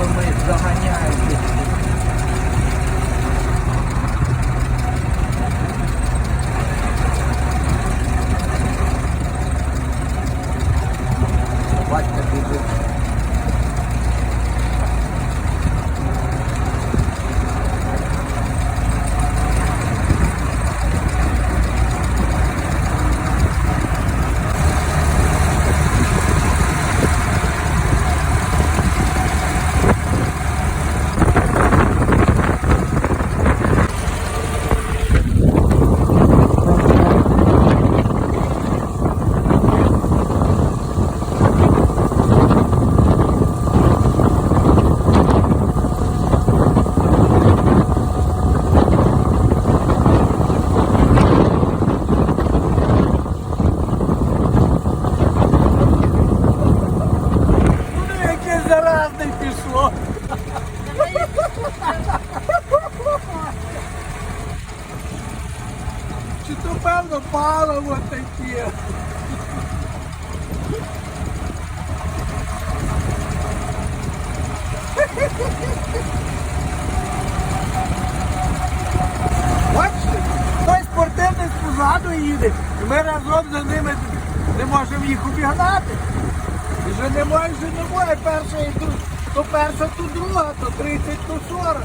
бо ми заганяємо. Бачите, біду. Попало вот такі. Бачите, той спортивник позаду їде, і ми разом за ними не можемо їх обігнати. І вже немає, вже немає перша і друга. То перша, то друга, то 30, то 40.